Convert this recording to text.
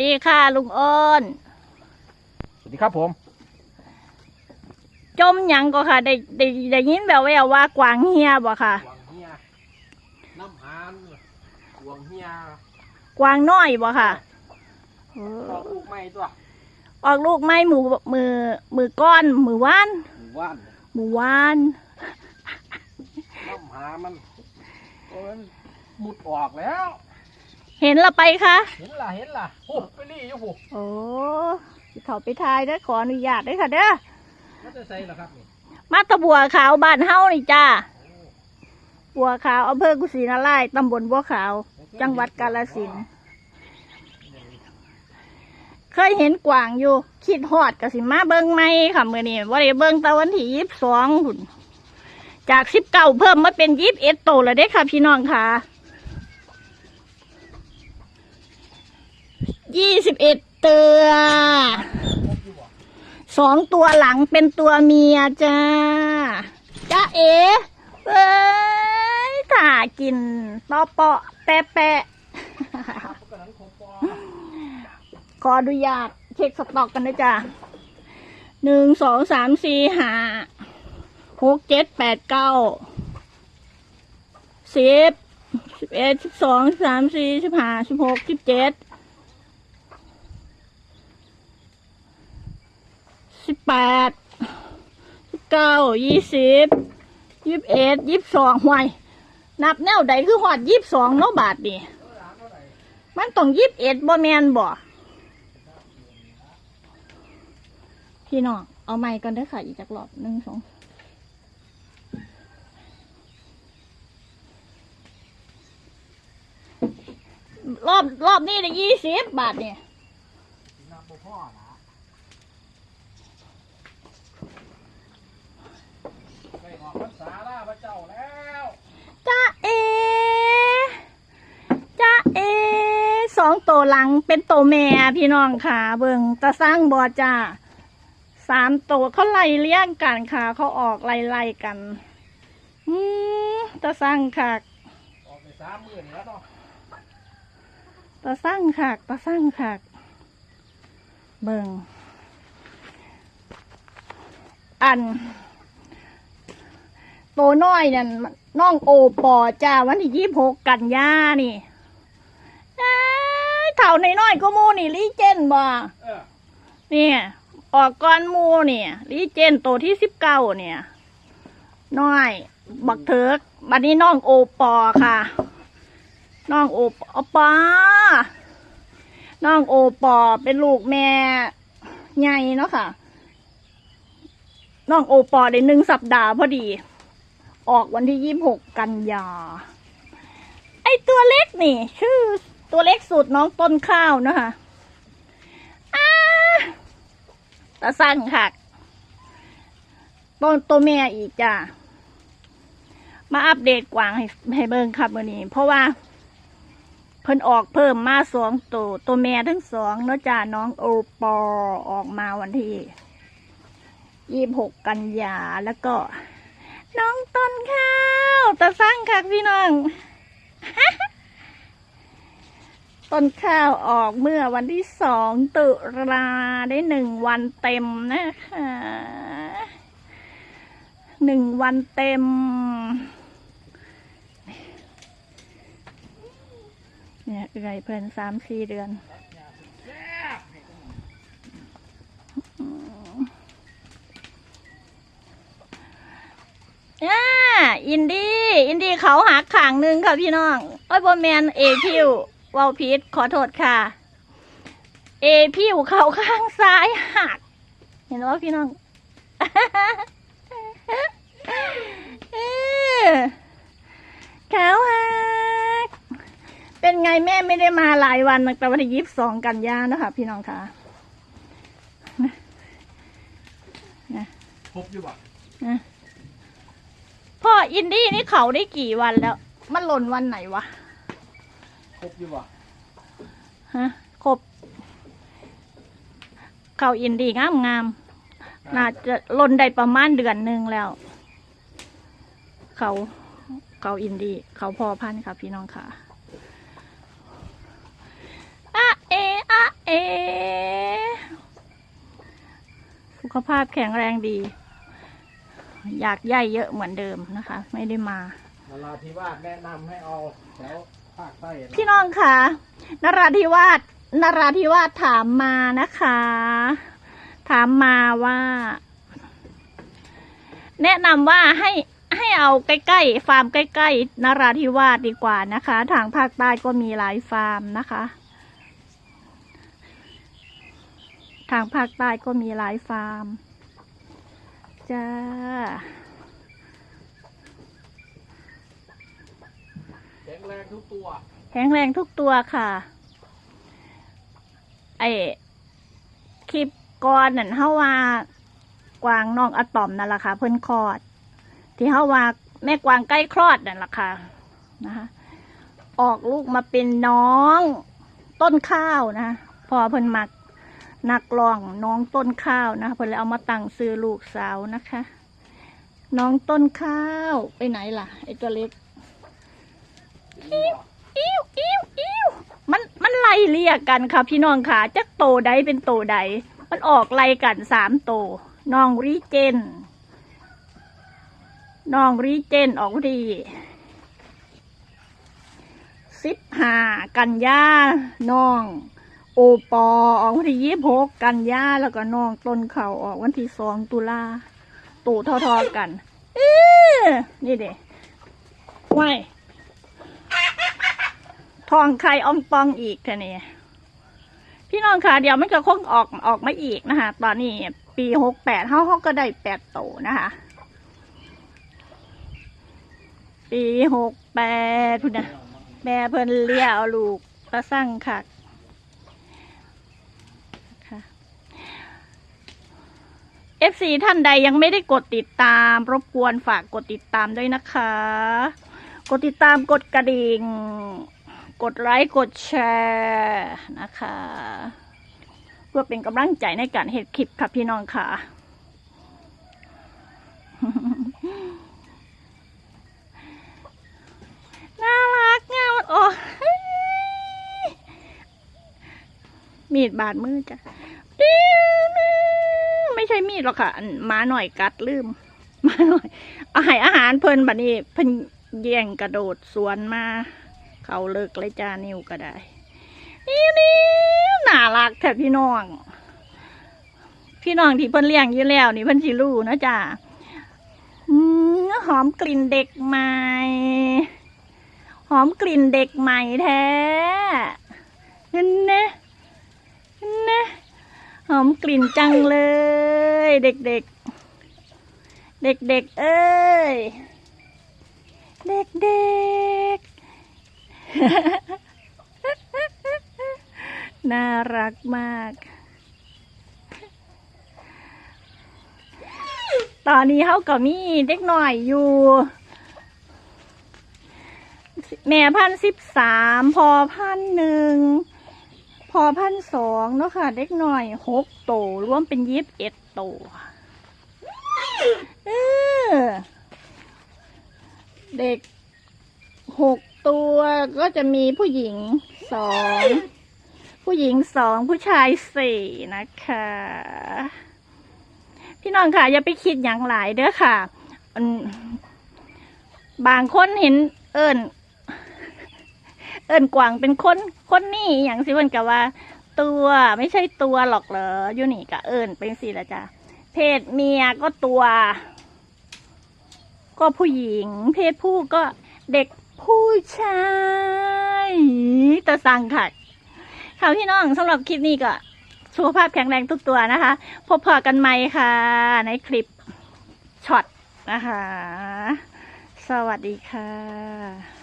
ดีค่ะลุงอ้น สวัสดีครับผม จมหยังก็ค่ะ ได้ได้ได้ยินแบบแววว่ากวางเฮียบ่ค่ะหวงเฮียน้ำหานหวงเฮียกวางน้อยบ่ค่ะเอต่ออลูกไม่ตัวออกลูกไม้มือมือมือก้อนมือว่านหมู่บ้านมือว่าน น้ำหามันโอ้ยมุดออกแล้ว เห็นละไปคะเห็นล่ะเห็นล่ะโอ้ไปรีอยู่ผูโอ้สิเขาไปทายได้อขออนุญาตได้อค่ะเด้อมันจะใส่ล่ะครับนี่มาตะบัวขาวบ้านเฮานี่จ้า บัวขาวอำเภอกุสินาราชตำบลบัวขาว จังหวัดกาฬสินธุ์เคยเห็นกวางอยู่ คิดฮอดกสิมาเบิ้งไหมค่ะมื่อนี้ว่าได้เบิ้งแตะวันที่ยี่สิบสองหุ่น จากสิบเก้าเพิ่มมาเป็นยี่สิบเอ็ดโตแล้วเด้ค่ะพี่น้องค่ะ ยี่สิบเอ็ดเตือสองตัวหลังเป็นตัวเมียจ้าจ้าเอ๋เอ้ยถ่ากินปอเปาะแปะแปะขออนุญาตเช็คสต็อกกันนะจ๊ะหนึ่งสองสามสี่ห้าหกเจ็ดแปดเก้าสิบสิบเอ็ดสิบสองสิบสามสี่สิบห้าสิบหกสิบเจ็ด สิบแปดสิบเก้ายี่สิบยี่สิบเอ็ดยี่สิบสองห่วย นับแนวใดคือหอดยี่สิบสองเนาะบาทนี่มันต้องยี่สิบเอ็ดบ่แมนบ่พี่น้อง เอาไม้กันได้อค่ะ อีกจากรอบหนึ่งสองรอบรอบนี้ได้ยี่สิบบาทเนี่ย น้ำบ่พ่อนะไปออกพรรษาล่าพระเจ้าแล้ว จ้าเอจ้าเอส องตัวหลังเป็นตัวแม่พี่น้องค่ะ เบิงตาสร้างบอจ้าสามตัวเขาไล่เลี้ยงกันค่ะ เขาออกไล่ไล่ๆกัน อืมตาสร้างค่ะออกไปสามหมื่นแล้วเนาะตาสร้างขากตาสร้างขากเบิงอันโตน้อยนั่นน้องโอปอจ้าวันที่ยี่หกกันยานี่ เอ้ยเถ่าในน้อยๆก็หมูนี่ลีเจนบ่เออเนี่ยออกก้อนหมูเนี่ยลีเจนโตที่สิบเก้าเนี่ย น้อย บักเถิกบัดนี้น้องโอปอค่ะ น้องโอปอปอน้องโอปอเป็นลูกแม่ใหญ่เนาะค่ะ น้องโอปอได้หนึ่งสัปดาห์พอดี ออกวันที่ยี่หกกันยา ไอตัวเล็กนี่ ชื่อ ตัวเล็กสุดน้องต้นข้าวนะคะตาสั่งค่ะต้นตัวแม่อีกจ้ามาอัปเดตกวางให้ให้เบิ่งครับมื่อนี้ เพราะว่า เพิ่นออกเพิ่มมาสองตัวตัวแม่ทั้งสองเนาะจ้าน้องโอปอออกมาวันที่ยี่หกกันยาแล้วก็ น้องต้นข้าวตาสร้างค่ะพี่น้อง ต้นข้าวออกเมื่อวันที่สองตุลาได้หนึ่งวันเต็มนะคะหนึ่งวันเต็ม เนี่ยเอื่อยเพลินสามสี่เดือนอ่าอินดี้ อินดี้เขาหักขางหนึ่งค่ะพี่น้อง โอ้ยบอแมนเอพิว เวาพีดขอโทษค่ะ เอพิวเขาข้างซ้ายหัก เห็นว่าพี่น้องเออเขาหัก เป็นไงแม่ไม่ได้มาหลายวันตั้งแต่วันที่ยี่สิบสองกันยานะคะพี่น้องค่ะครบอยู่ป่ะพ่ออินดี้นี่เขาได้กี่วันแล้ว มันหล่นวันไหนวะ ครบอยู่ป่ะฮะครบเขาอินดี้งามงามๆน่าจะหล่นได้ประมาณเดือนหนึ่งแล้ว เขาเขาอินดี้เขาพอพันธุ์ค่ะพี่น้องค่ะอะเออะเอสุขภาพแข็งแรงดี อยากใหญ่เยอะเหมือนเดิมนะคะ ไม่ได้มานราธิวาสแนะนำให้เอาแถว ภาคใต้นะพี่น้องคะนราธิวาสนราธิวาสถามมานะคะ ถามมาว่า แนะนำว่าให้ให้เอาใกล้ๆฟาร์มใกล้ๆนราธิวาสดีกว่านะคะ ทางภาคใต้ก็มีหลายฟาร์มนะคะ ทางภาคใต้ก็มีหลายฟาร์มจ้า แข็ งแรงทุกตัว แข็งแรงทุกตัวค่ะ ไอคลิปก่อนนั่นเฮาว่ากวางน้องอะตอมนั่นแหละค่ะ เพิ่นคลอด ที่เฮาว่าแม่กวางใกล้คลอดนั่นแหละค่ะนะคะออกลูกมาเป็นน้องต้นข้าวนะพอเพิ่นมักนักร้องน้องต้นข้าวนะเพิ่นเลยเอามาตั้งซื้อลูกสาวนะคะ น้องต้นข้าวไปไหนล่ะไอตัวเล็ก อิ้วอิ้วอิ้วมันมันไล่เลี่ยกันค่ะ พี่น้องค่ะจักโตใดเป็นโตใด มันออกไล่กันสามโตน้องรีเจนน้องรีเจนออกดีสิบห้ากันยาน้องโอปอออกวันที่ยี่หกกันยาแล้วก็น้องต้นเขาออกวันที่สองตุลาตูทอๆกันเออนี่เด็ไว้ ทองไข่ออมปองอีกท่านี่พี่น้องค่ะเดี๋ยวมันก็คงออกออกมาอีกนะคะ ตอนนี้ปีหกแปดเขาเขาก็ได้แปดโตนะคะ ปีหกแปดพุ่นนะแม่เพิ่นเลี้ยเอาลูกประสั่งค่ะค่ะ FC ท่านใดยังไม่ได้กดติดตาม รบกวนฝากกดติดตามด้วยนะคะ กดติดตามกดกระดิ่ง กดไลค์ กดแชร์นะคะ เพื่อเป็นกำลังใจในการเห็ดคลิปค่ะพี่น้องค่ะ น่ารักเงามโอ้มีดบาดมือจ้ะไม่ใช่มีดหรอกค่ะมาหน่อยกัดลืมมาหน่อยอาหารอาหารเพลินบัดนี้เพิ่นแย่งกระโดดสวนมา เขาเลิกเลยจ้านิวก็ได้นี่นี่น่ารักแท้พี่น้อง พี่น้องที่เพิ่นเลี้ยงอยู่แล้วนี่เพิ่นสิรู้นะจ้าหอมกลิ่นเด็กใหม่ หอมกลิ่นเด็กใหม่แท้เห็นนะเห็นนะหอมกลิ่นจังเลย เด็กๆ เด็กๆเอ้ย เด็กๆ น่ารักมาก ตอนนี้เขาก็มีเด็กหน่อยอยู่ แม่พันสิบสามพอพันหนึ่งพอพันสองเนาะค่ะ เด็กหน่อยหกโตรวมเป็นยิบเอ็ดโตเออเด็กหก ตัวก็จะมีผู้หญิงสอง ผู้หญิงสองผู้ชายสี่นะคะ พี่น้องค่ะ อย่าไปคิดอย่างหลายเด้อค่ะ บางคนเห็นเอิญเอิญกวางเป็นคนคนนี่อย่างสิเพิ่นกับว่า ตัวไม่ใช่ตัวหรอกเหรออยู่นี่กะเอิญเป็นสิละจ้ะเพศเมียก็ตัว ก็ผู้หญิง เพศผู้ก็เด็ก ผู้ชายแตะสั่งค่ะค่ะพี่น้องสำหรับคลิปนี้ก็สุขภาพแข็งแรงทุกตัวนะคะ พบพอกันใหม่ค่ะ ในคลิปช็อตนะคะ สวัสดีค่ะ